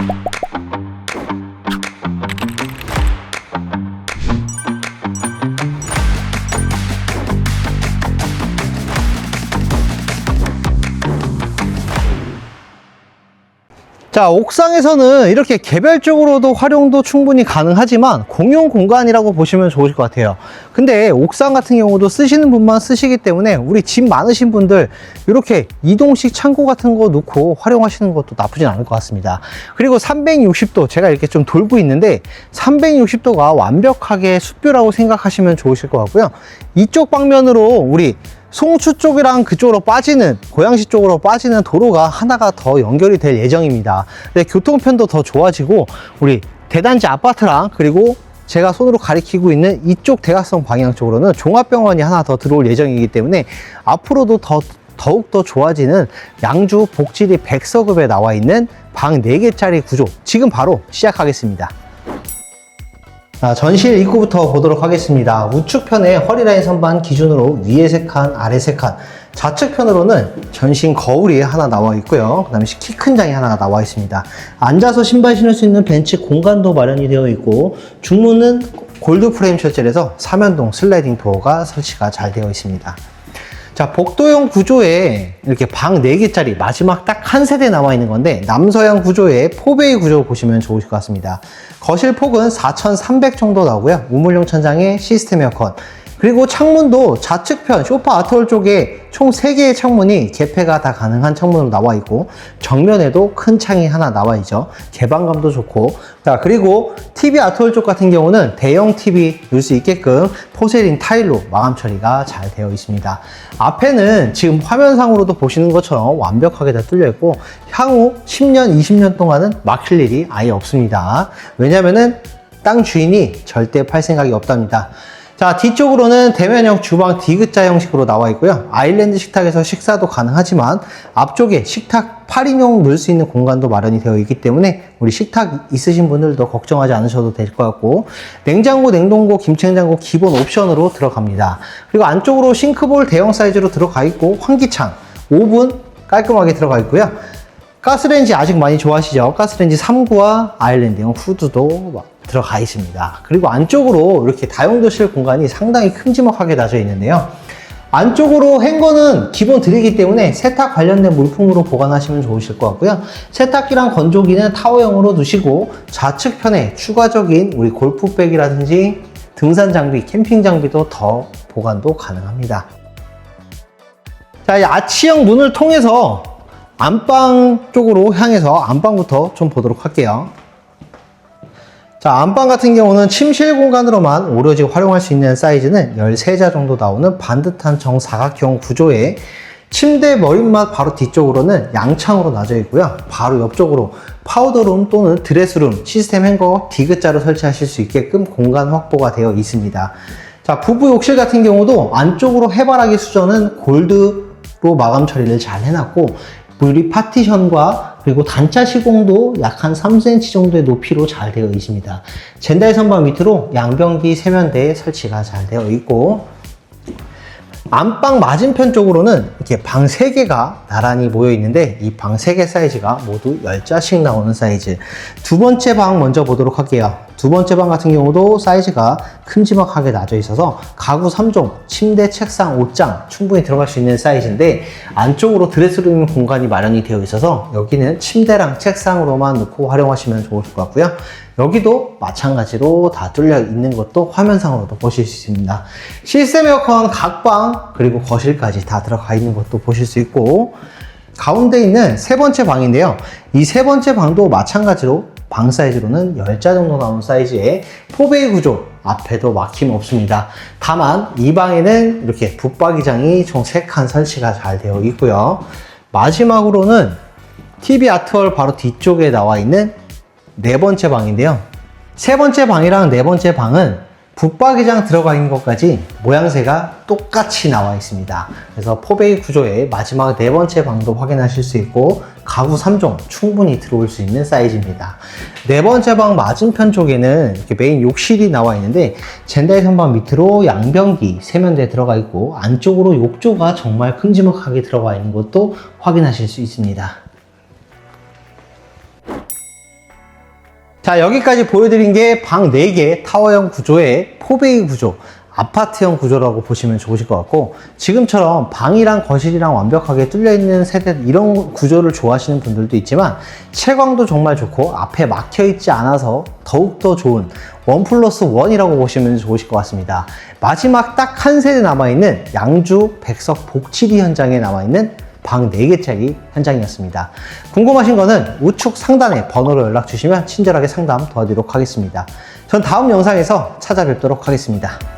you 자, 옥상에서는 이렇게 개별적으로도 활용도 충분히 가능하지만 공용 공간이라고 보시면 좋으실 것 같아요. 근데 옥상 같은 경우도 쓰시는 분만 쓰시기 때문에 우리 집 많으신 분들 이렇게 이동식 창고 같은 거 놓고 활용하시는 것도 나쁘진 않을 것 같습니다. 그리고 360도 제가 이렇게 좀 돌고 있는데 360도가 완벽하게 숲뷰라고 생각하시면 좋으실 것 같고요. 이쪽 방면으로 우리 송추 쪽이랑 그쪽으로 빠지는 고양시 쪽으로 빠지는 도로가 하나가 더 연결이 될 예정입니다. 근데 교통편도 더 좋아지고 우리 대단지 아파트랑 그리고 제가 손으로 가리키고 있는 이쪽 대각선 방향 쪽으로는 종합병원이 하나 더 들어올 예정이기 때문에 앞으로도 더 더욱 더 좋아지는 양주 복지리 백서급에 나와 있는 방 4개짜리 구조 지금 바로 시작하겠습니다. 자, 전실 입구부터 보도록 하겠습니다. 우측편에 허리라인 선반 기준으로 위에 3칸, 아래 3칸. 좌측편으로는 전신 거울이 하나 나와 있고요. 그 다음에 키 큰 장이 하나 나와 있습니다. 앉아서 신발 신을 수 있는 벤치 공간도 마련이 되어 있고, 중문은 골드 프레임 철제에서 사면동 슬라이딩 도어가 설치가 잘 되어 있습니다. 자, 복도형 구조에 이렇게 방 4개짜리 마지막 딱 한 세대 나와 있는 건데 남서양 구조의 포베이 구조 보시면 좋으실 것 같습니다. 거실 폭은 4,300 정도 나오고요. 우물용 천장에 시스템 에어컨. 그리고 창문도 좌측편 쇼파 아트홀 쪽에 총 3개의 창문이 개폐가 다 가능한 창문으로 나와 있고 정면에도 큰 창이 하나 나와 있죠. 개방감도 좋고 자 그리고 TV 아트홀 쪽 같은 경우는 대형 TV 넣을 수 있게끔 포세린 타일로 마감 처리가 잘 되어 있습니다. 앞에는 지금 화면상으로도 보시는 것처럼 완벽하게 다 뚫려 있고 향후 10년, 20년 동안은 막힐 일이 아예 없습니다. 왜냐면은 땅 주인이 절대 팔 생각이 없답니다. 자, 뒤쪽으로는 대면형 주방 디귿자 형식으로 나와 있고요. 아일랜드 식탁에서 식사도 가능하지만 앞쪽에 식탁 8인용 넣을 수 있는 공간도 마련이 되어 있기 때문에 우리 식탁 있으신 분들도 걱정하지 않으셔도 될 것 같고 냉장고, 냉동고, 김치냉장고 기본 옵션으로 들어갑니다. 그리고 안쪽으로 싱크볼 대형 사이즈로 들어가 있고 환기창, 오븐 깔끔하게 들어가 있고요. 가스레인지 아직 많이 좋아하시죠? 가스레인지 3구와 아일랜드형 후드도 막 들어가 있습니다. 그리고 안쪽으로 이렇게 다용도실 공간이 상당히 큼지막하게 나져 있는데요. 안쪽으로 행거는 기본 드리기 때문에 세탁 관련된 물품으로 보관하시면 좋으실 것 같고요. 세탁기랑 건조기는 타워형으로 두시고 좌측편에 추가적인 우리 골프백이라든지 등산 장비, 캠핑 장비도 더 보관도 가능합니다. 자, 이 아치형 문을 통해서 안방 쪽으로 향해서 안방부터 좀 보도록 할게요. 자, 안방 같은 경우는 침실 공간으로만 오로지 활용할 수 있는 사이즈는 13자 정도 나오는 반듯한 정사각형 구조의 침대 머릿맛 바로 뒤쪽으로는 양창으로 나져 있고요. 바로 옆쪽으로 파우더룸 또는 드레스룸 시스템 행거 디귿자로 설치하실 수 있게끔 공간 확보가 되어 있습니다. 자, 부부 욕실 같은 경우도 안쪽으로 해바라기 수전은 골드로 마감 처리를 잘 해놨고 유리 파티션과 그리고 단차 시공도 약 한 3cm 정도의 높이로 잘 되어 있습니다. 젠다이 선반 밑으로 양변기 세면대 설치가 잘 되어 있고 안방 맞은편 쪽으로는 이렇게 방 3개가 나란히 모여 있는데 이 방 3개 사이즈가 모두 10자씩 나오는 사이즈. 두 번째 방 먼저 보도록 할게요. 두 번째 방 같은 경우도 사이즈가 큼지막하게 나져 있어서 가구 3종, 침대, 책상, 옷장 충분히 들어갈 수 있는 사이즈인데 안쪽으로 드레스룸 공간이 마련이 되어 있어서 여기는 침대랑 책상으로만 넣고 활용하시면 좋을 것 같고요. 여기도 마찬가지로 다 뚫려 있는 것도 화면상으로도 보실 수 있습니다. 시스템 에어컨 각방 그리고 거실까지 다 들어가 있는 것도 보실 수 있고 가운데 있는 세 번째 방인데요. 이 세 번째 방도 마찬가지로 방 사이즈로는 10자 정도 나오는 사이즈의 포베이 구조 앞에도 막힘 없습니다. 다만 이 방에는 이렇게 붙박이장이 총 3칸 설치가 잘 되어 있고요. 마지막으로는 TV 아트월 바로 뒤쪽에 나와 있는 네 번째 방인데요. 세 번째 방이랑 네 번째 방은 붙박이장 들어가 있는 것까지 모양새가 똑같이 나와 있습니다. 그래서 포베이 구조의 마지막 네 번째 방도 확인하실 수 있고 가구 3종 충분히 들어올 수 있는 사이즈입니다. 네 번째 방 맞은편 쪽에는 이렇게 메인 욕실이 나와 있는데 젠다이 선반 밑으로 양변기 세면대 들어가 있고 안쪽으로 욕조가 정말 큼지막하게 들어가 있는 것도 확인하실 수 있습니다. 자, 여기까지 보여드린 게 방 4개 타워형 구조의 포베이 구조, 아파트형 구조라고 보시면 좋으실 것 같고, 지금처럼 방이랑 거실이랑 완벽하게 뚫려있는 세대, 이런 구조를 좋아하시는 분들도 있지만, 채광도 정말 좋고, 앞에 막혀있지 않아서 더욱더 좋은 원 플러스 원이라고 보시면 좋으실 것 같습니다. 마지막 딱 한 세대 남아있는 양주 백석 복치리 현장에 남아있는 방 4개짜리 현장이었습니다. 궁금하신 거는 우측 상단에 번호로 연락 주시면 친절하게 상담 도와드리도록 하겠습니다. 전 다음 영상에서 찾아뵙도록 하겠습니다.